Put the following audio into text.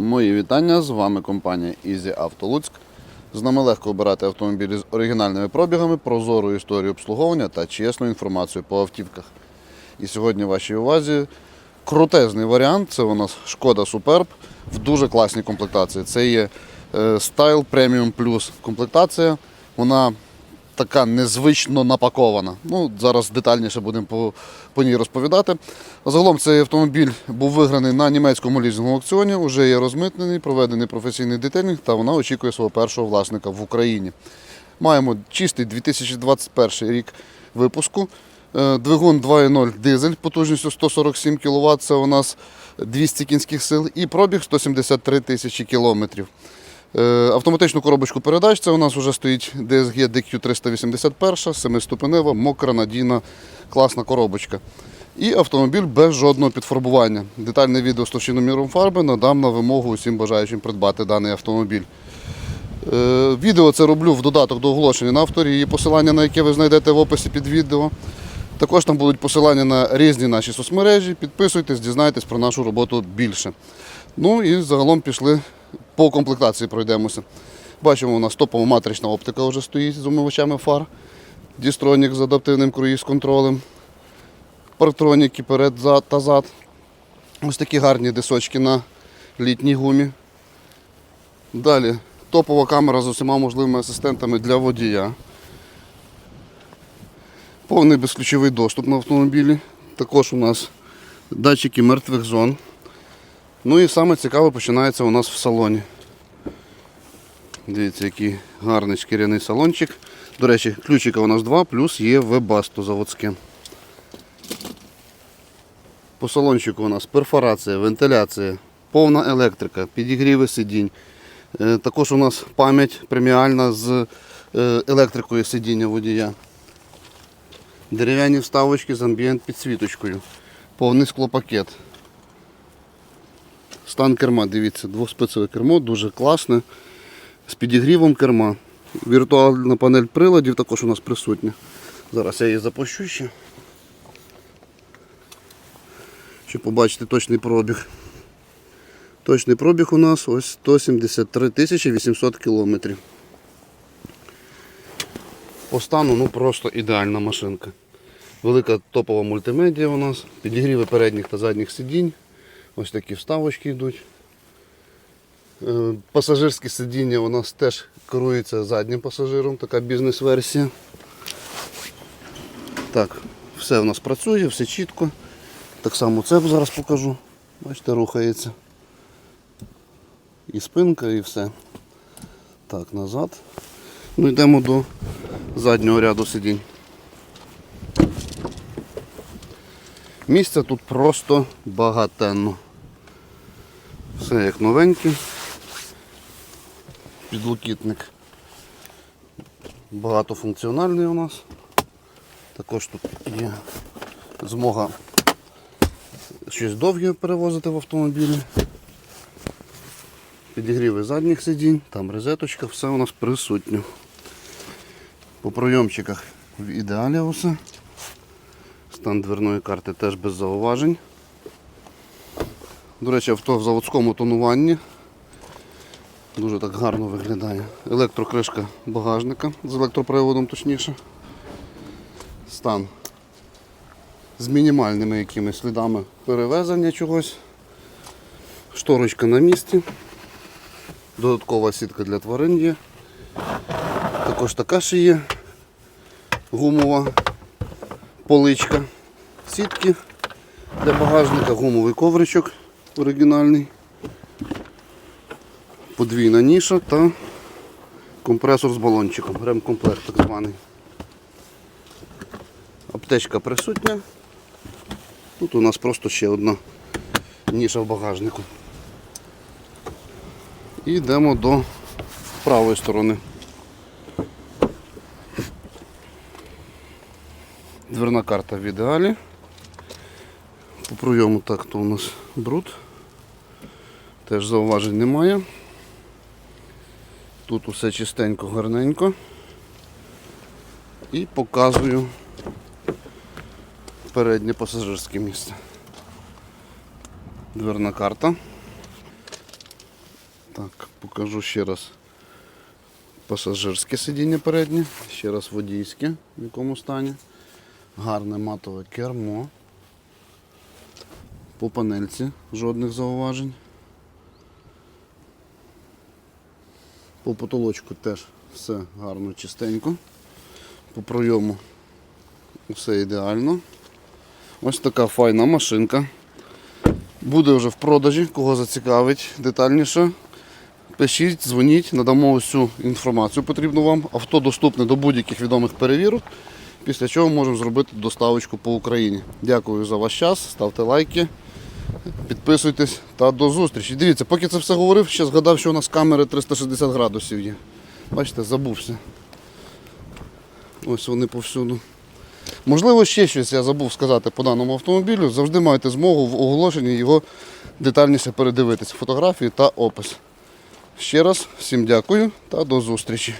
Мої вітання, з вами компанія Easy Auto Луцьк. З нами легко обирати автомобілі з оригінальними пробігами, прозору історію обслуговування та чесну інформацію по автівках. І сьогодні в вашій увазі крутезний варіант. Це у нас Шкода Superb в дуже класній комплектації. Це є е, Style Premium Plus комплектація. Вона така незвично напакована. Ну, зараз детальніше будемо по, по ній розповідати. Загалом цей автомобіль був виграний на німецькому лізинговому аукціоні, вже є розмитнений, проведений професійний детелінг та вона очікує свого першого власника в Україні. Маємо чистий 2021 рік випуску. Е, Двигун 2.0 дизель потужністю 147 кВт, це у нас 200 кінських сил, і пробіг 173 тисячі кілометрів. Е, Автоматичну коробочку передач це у нас вже стоїть DSG DQ381, семиступенева, мокра, надійна, класна коробочка. І автомобіль без жодного підфарбування. Детальне відео з товщиноміром фарби надам на вимогу усім бажаючим придбати даний автомобіль. Е, Відео це роблю в додаток до оголошення на авторії, посилання на яке ви знайдете в описі під відео. Також там будуть посилання на різні наші соцмережі. Підписуйтесь, дізнайтесь про нашу роботу більше. Ну і загалом пішли по комплектації пройдемося. Бачимо, у нас топова матрична оптика вже стоїть з умивачами фар. Дістронік з адаптивним круїз-контролем. Партроніки перед зад та зад. Ось такі гарні дисочки на літній гумі. Далі топова камера з усіма можливими асистентами для водія. Повний безключовий доступ на автомобілі. Також у нас датчики мертвих зон. Ну і саме цікаве починається у нас в салоні. Дивіться, який гарний шкіряний салончик. До речі, ключика у нас два, плюс є вебасто заводське. По салончику у нас перфорація, вентиляція, повна електрика, підігріви сидінь. Е, Також у нас пам'ять преміальна з е, електрикою сидіння водія. Дерев'яні вставочки з амбієнт підсвіточкою. Повний склопакет. Стан керма, дивіться, двоспецеве кермо, дуже класне. З підігрівом керма. Віртуальна панель приладів також у нас присутня. Зараз я її запущу ще. Щоб побачити точний пробіг. Точний пробіг у нас ось 173 тисячі 800 кілометрів. По стану ну просто ідеальна машинка. Велика топова мультимедіа у нас, підігріви передніх та задніх сидінь. Ось такі вставочки йдуть. Е, Пасажирське сидіння у нас теж керується заднім пасажиром, така бізнес-версія. Так, все у нас працює, все чітко. Так само це зараз покажу. Бачите, рухається. І спинка, і все. Так, назад. Ну йдемо до заднього ряду сидінь. Місця тут просто багатенно. Все як новеньке. Підлокітник багатофункціональний у нас. Також тут є змога щось довге перевозити в автомобілі. Підігріви задніх сидінь, там розеточка, все у нас присутнє. По пройомчиках в ідеалі усе. Стан дверної карти теж без зауважень. До речі, авто в заводському тонуванні. Дуже так гарно виглядає. Електрокришка багажника з електроприводом точніше. Стан з мінімальними якимись слідами перевезення чогось. Шторочка на місці. Додаткова сітка для тварин є. Також така ще є гумова поличка. Сітки для багажника, гумовий ковричок оригінальний, подвійна ніша та компресор з балончиком, ремкомплект так званий. Аптечка присутня. Тут у нас просто ще одна ніша в багажнику. І йдемо до правої сторони. Дверна карта в ідеалі. По пройому так то у нас бруд. Теж зауважень немає. Тут усе чистенько, гарненько. І показую переднє пасажирське місце. Дверна карта. Так, покажу ще раз пасажирське сидіння переднє, ще раз водійське, в якому стані. Гарне матове кермо. По панельці жодних зауважень. По потолочку теж все гарно, чистенько. По пройому все ідеально. Ось така файна машинка. Буде вже в продажі, кого зацікавить детальніше. Пишіть, дзвоніть, надамо всю інформацію потрібну вам. Авто доступне до будь-яких відомих перевірок, після чого можемо зробити доставочку по Україні. Дякую за ваш час, ставте лайки, підписуйтесь та до зустрічі. Дивіться, поки це все говорив, ще згадав, що у нас камери 360 градусів є. Бачите, забувся. Ось вони повсюду. Можливо, ще щось я забув сказати по даному автомобілю. Завжди маєте змогу в оголошенні його детальніше передивитися. Фотографії та опис. Ще раз всім дякую та до зустрічі.